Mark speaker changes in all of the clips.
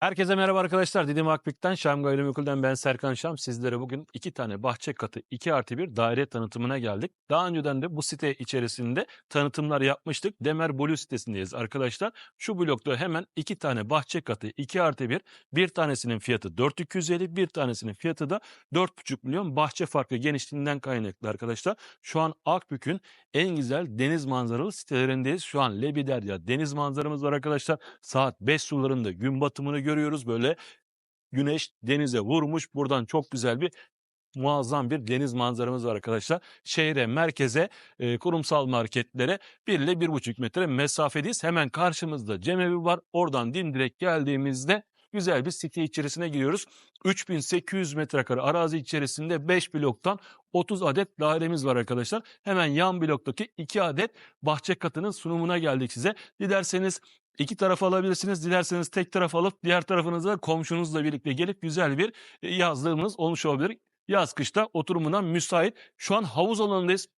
Speaker 1: Herkese merhaba arkadaşlar. Didim Akbük'ten Şam Gayrimenkul'den ben Serkan Şam. Sizlere bugün iki tane bahçe katı 2 artı 1 daire tanıtımına geldik. Daha önceden de bu site içerisinde tanıtımlar yapmıştık. Demer Blue sitesindeyiz arkadaşlar. Şu blokta hemen iki tane bahçe katı 2 artı 1. Bir tanesinin fiyatı 4250, bir tanesinin fiyatı da 4,5 milyon. Bahçe farkı genişliğinden kaynaklı arkadaşlar. Şu an Akbük'ün en güzel deniz manzaralı sitelerindeyiz. Şu an Lebiderya deniz manzaramız var arkadaşlar. Saat 5 sularında gün batımını görüyoruz. Böyle güneş denize vurmuş. Buradan çok güzel bir muazzam bir deniz manzaramız var arkadaşlar. Şehre, merkeze, e, kurumsal marketlere 1 ile 1,5 metre mesafedeyiz. Hemen karşımızda cemevi var. Oradan dimdirek geldiğimizde güzel bir site içerisine giriyoruz. 3800 metrekare arazi içerisinde 5 bloktan 30 adet dairemiz var arkadaşlar. Hemen yan bloktaki 2 adet bahçe katının sunumuna geldik size. Dilerseniz İki taraf alabilirsiniz. Dilerseniz tek taraf alıp diğer tarafınıza komşunuzla birlikte gelip güzel bir e, yazlığınız olmuş olabilir. Yaz kışta oturumuna müsait. Şu an havuz alanındayız.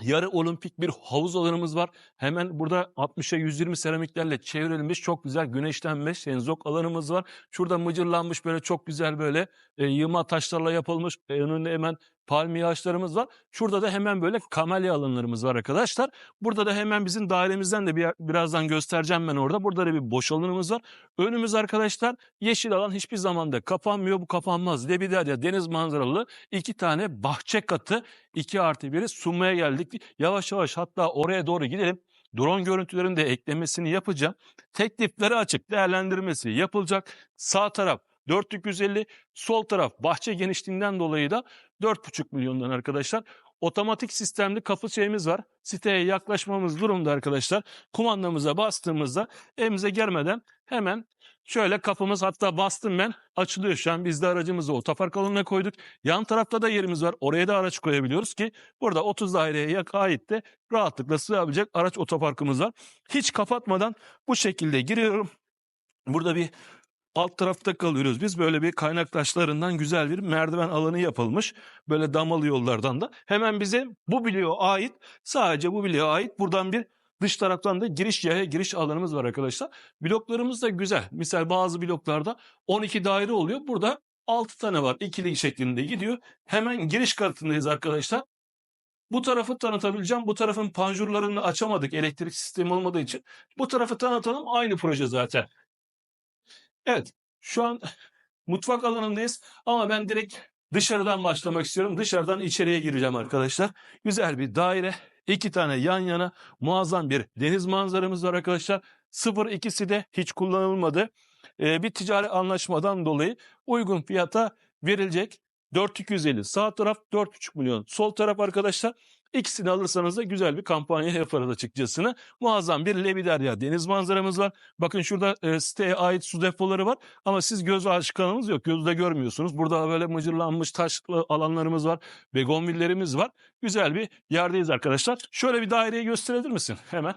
Speaker 1: Yarı olimpik bir havuz alanımız var. Hemen burada 60'a 120 seramiklerle çevrilmiş çok güzel güneşlenmiş senzok alanımız var. Şurada mıcırlanmış böyle çok güzel böyle e, yığma taşlarla yapılmış e, önünde hemen palmiye ağaçlarımız var. Şurada da hemen böyle kamelya alanlarımız var arkadaşlar. Burada da hemen bizim dairemizden de bir, birazdan göstereceğim ben orada. Burada da bir boş alanımız var. Önümüz arkadaşlar yeşil alan hiçbir zamanda kapanmıyor. Bu kapanmaz. Lebiderya deniz manzaralı iki tane bahçe katı 2 artı 1'i sunmaya geldik. Yavaş yavaş hatta oraya doğru gidelim. Drone görüntülerinin de eklemesini yapacağım. Teklifleri açık değerlendirmesi yapılacak. Sağ taraf 4250, sol taraf bahçe genişliğinden dolayı da 4,5 milyondan arkadaşlar. Otomatik sistemli kapı şeyimiz var. Siteye yaklaşmamız durumda arkadaşlar. Kumandamıza bastığımızda evimize gelmeden hemen şöyle kapımız hatta bastım ben açılıyor şu an. Biz de aracımızı otopark alanına koyduk. Yan tarafta da yerimiz var. Oraya da araç koyabiliyoruz ki burada 30 daireye ait de rahatlıkla sığabilecek araç otoparkımız var. Hiç kapatmadan bu şekilde giriyorum. Burada bir alt tarafta kalıyoruz. Biz böyle bir kaynak taşlarından güzel bir merdiven alanı yapılmış. Böyle damalı yollardan da. Hemen bize bu bloğa ait sadece bu bloğa ait buradan bir dış taraftan da giriş yaya giriş alanımız var arkadaşlar. Bloklarımız da güzel. Misal bazı bloklarda 12 daire oluyor. Burada 6 tane var. ikili şeklinde gidiyor. Hemen giriş kartındayız arkadaşlar. Bu tarafı tanıtabileceğim. Bu tarafın panjurlarını açamadık elektrik sistemi olmadığı için. Bu tarafı tanıtalım. Aynı proje zaten. Evet, şu an mutfak alanındayız ama ben direkt dışarıdan başlamak istiyorum. Dışarıdan içeriye gireceğim arkadaşlar. Güzel bir daire, iki tane yan yana muazzam bir deniz manzaramız var arkadaşlar. Sıfır ikisi de hiç kullanılmadı. Ee, bir ticari anlaşmadan dolayı uygun fiyata verilecek. 4250 sağ taraf 4,5 milyon sol taraf arkadaşlar. İkisini alırsanız da güzel bir kampanya yaparız açıkçası. Muazzam bir Lebiderya deniz manzaramız var. Bakın şurada e, siteye ait su depoları var ama siz göz aşıkanınız yok. Gözde görmüyorsunuz. Burada böyle mıcırlanmış taşlı alanlarımız var. Begonvillerimiz var. Güzel bir yerdeyiz arkadaşlar. Şöyle bir daireyi gösterebilir misin? Hemen.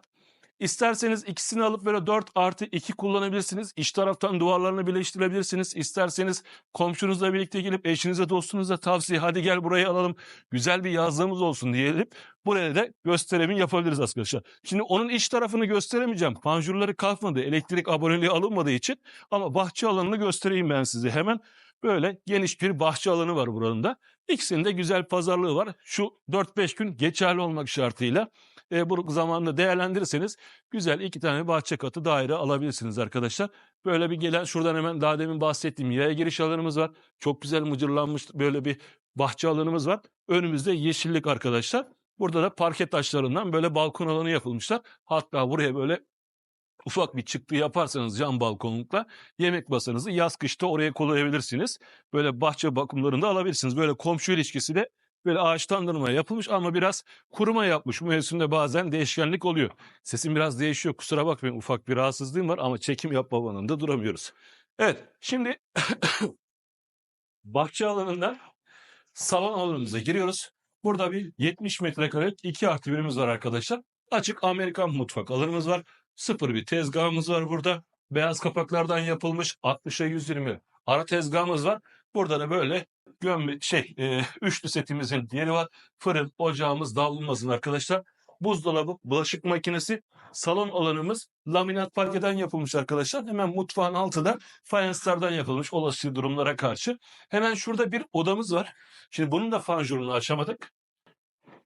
Speaker 1: İsterseniz ikisini alıp böyle 4 artı 2 kullanabilirsiniz. İç taraftan duvarlarını birleştirebilirsiniz. İsterseniz komşunuzla birlikte gelip eşinize dostunuza tavsiye hadi gel burayı alalım. Güzel bir yazlığımız olsun diyelim. Buraya da gösterimi yapabiliriz arkadaşlar. Şimdi onun iç tarafını gösteremeyeceğim. Panjurları kalkmadı. Elektrik aboneliği alınmadığı için. Ama bahçe alanını göstereyim ben size hemen. Böyle geniş bir bahçe alanı var buranın da. İkisinde güzel pazarlığı var. Şu 4-5 gün geçerli olmak şartıyla e, bu zamanını değerlendirirseniz güzel iki tane bahçe katı daire alabilirsiniz arkadaşlar. Böyle bir gelen şuradan hemen daha demin bahsettiğim yaya giriş alanımız var. Çok güzel mıcırlanmış böyle bir bahçe alanımız var. Önümüzde yeşillik arkadaşlar. Burada da parke taşlarından böyle balkon alanı yapılmışlar. Hatta buraya böyle ufak bir çıktı yaparsanız cam balkonlukla yemek masanızı yaz kışta oraya koyabilirsiniz. Böyle bahçe bakımlarında alabilirsiniz. Böyle komşu ilişkisi de böyle ağaçlandırma yapılmış ama biraz kuruma yapmış. Bu mevsimde bazen değişkenlik oluyor. Sesim biraz değişiyor kusura bakmayın ufak bir rahatsızlığım var ama çekim yapmamanın da duramıyoruz. Evet şimdi bahçe alanından salon alanımıza giriyoruz. Burada bir 70 metrekare 2 artı birimiz var arkadaşlar. Açık Amerikan mutfak alanımız var. Sıfır bir tezgahımız var burada. Beyaz kapaklardan yapılmış 60'a 120 ara tezgahımız var. Burada da böyle gömme şey e, üçlü setimizin yeri var. Fırın, ocağımız, davlumbazın arkadaşlar. buzdolabı, bulaşık makinesi, salon alanımız laminat parkeden yapılmış arkadaşlar. Hemen mutfağın altı da fayanslardan yapılmış olası durumlara karşı. Hemen şurada bir odamız var. Şimdi bunun da fanjurunu açamadık.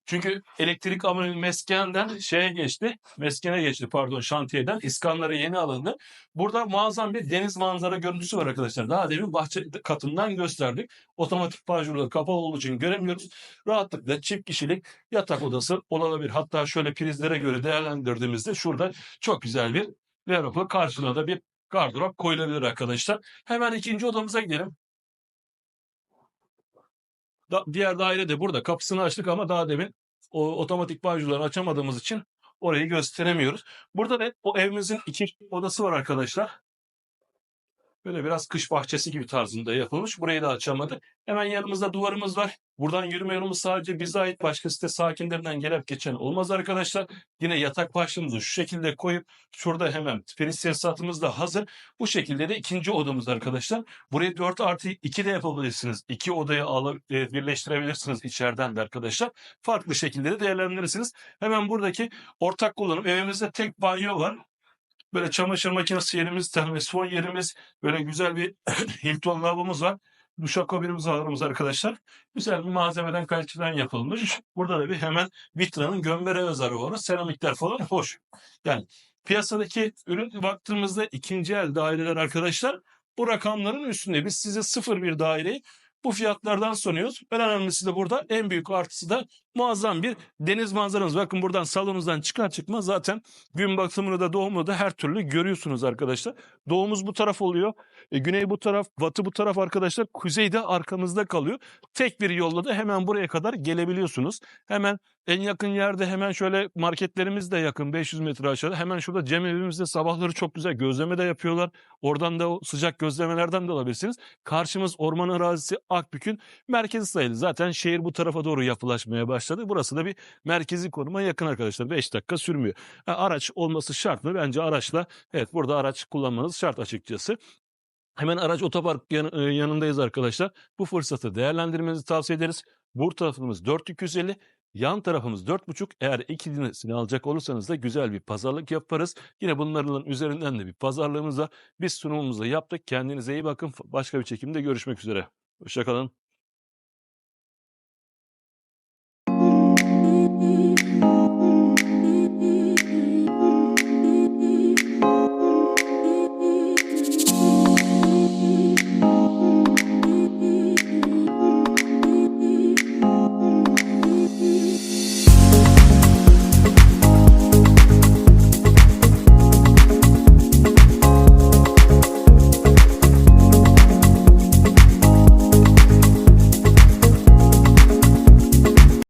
Speaker 1: Çünkü elektrik meskenden şeye geçti. Meskene geçti pardon şantiyeden. İskanlara yeni alındı. Burada muazzam bir deniz manzara görüntüsü var arkadaşlar. Daha demin bahçe katından gösterdik. Otomatik panjurları kapalı olduğu için göremiyoruz. Rahatlıkla çift kişilik yatak odası olabilir. Hatta şöyle prizlere göre değerlendirdiğimizde şurada çok güzel bir Verof'la karşına da bir gardırop koyulabilir arkadaşlar. Hemen ikinci odamıza gidelim. Da- diğer daire de burada. Kapısını açtık ama daha demin o otomatik banjoları açamadığımız için orayı gösteremiyoruz. Burada da o evimizin iki odası var arkadaşlar. Böyle biraz kış bahçesi gibi tarzında yapılmış. Burayı da açamadık. Hemen yanımızda duvarımız var. Buradan yürüme yolumuz sadece bize ait. Başka site sakinlerinden gelip geçen olmaz arkadaşlar. Yine yatak başlığımızı şu şekilde koyup şurada hemen priz tesisatımız da hazır. Bu şekilde de ikinci odamız arkadaşlar. Burayı 4 artı 2 de yapabilirsiniz. İki odayı alıp e, birleştirebilirsiniz içeriden de arkadaşlar. Farklı şekilde de değerlendirirsiniz. Hemen buradaki ortak kullanım evimizde tek banyo var. Böyle çamaşır makinesi yerimiz, termosifon yerimiz, böyle güzel bir Hilton lavabomuz var. Duşakabinimiz var arkadaşlar. Güzel bir malzemeden kaliteden yapılmış. Burada da bir hemen Vitra'nın gömbere özelliği var. Seramikler falan hoş. Yani piyasadaki ürün baktığımızda ikinci el daireler arkadaşlar bu rakamların üstünde. Biz size sıfır bir daireyi bu fiyatlardan sunuyoruz. En önemlisi de burada en büyük artısı da muazzam bir deniz manzaranız. Bakın buradan salonunuzdan çıkar çıkmaz zaten gün batımını da doğumunu da her türlü görüyorsunuz arkadaşlar. Doğumuz bu taraf oluyor. E, güney bu taraf, batı bu taraf arkadaşlar. Kuzey de arkamızda kalıyor. Tek bir yolla da hemen buraya kadar gelebiliyorsunuz. Hemen en yakın yerde hemen şöyle marketlerimiz de yakın 500 metre aşağıda. Hemen şurada Cem evimizde sabahları çok güzel gözleme de yapıyorlar. Oradan da o sıcak gözlemelerden de alabilirsiniz. Karşımız orman arazisi Akbük'ün merkezi sayılır. Zaten şehir bu tarafa doğru yapılaşmaya başladı. Burası da bir merkezi konuma yakın arkadaşlar. 5 dakika sürmüyor. Ha, araç olması şart mı? Bence araçla evet burada araç kullanmanız şart açıkçası. Hemen araç otopark yan- e, yanındayız arkadaşlar. Bu fırsatı değerlendirmenizi tavsiye ederiz. Bu tarafımız 4250, yan tarafımız 4,5. Eğer ikisini alacak olursanız da güzel bir pazarlık yaparız. Yine bunların üzerinden de bir pazarlığımız var. Biz sunumumuzu yaptık. Kendinize iyi bakın. Başka bir çekimde görüşmek üzere. Hoşçakalın.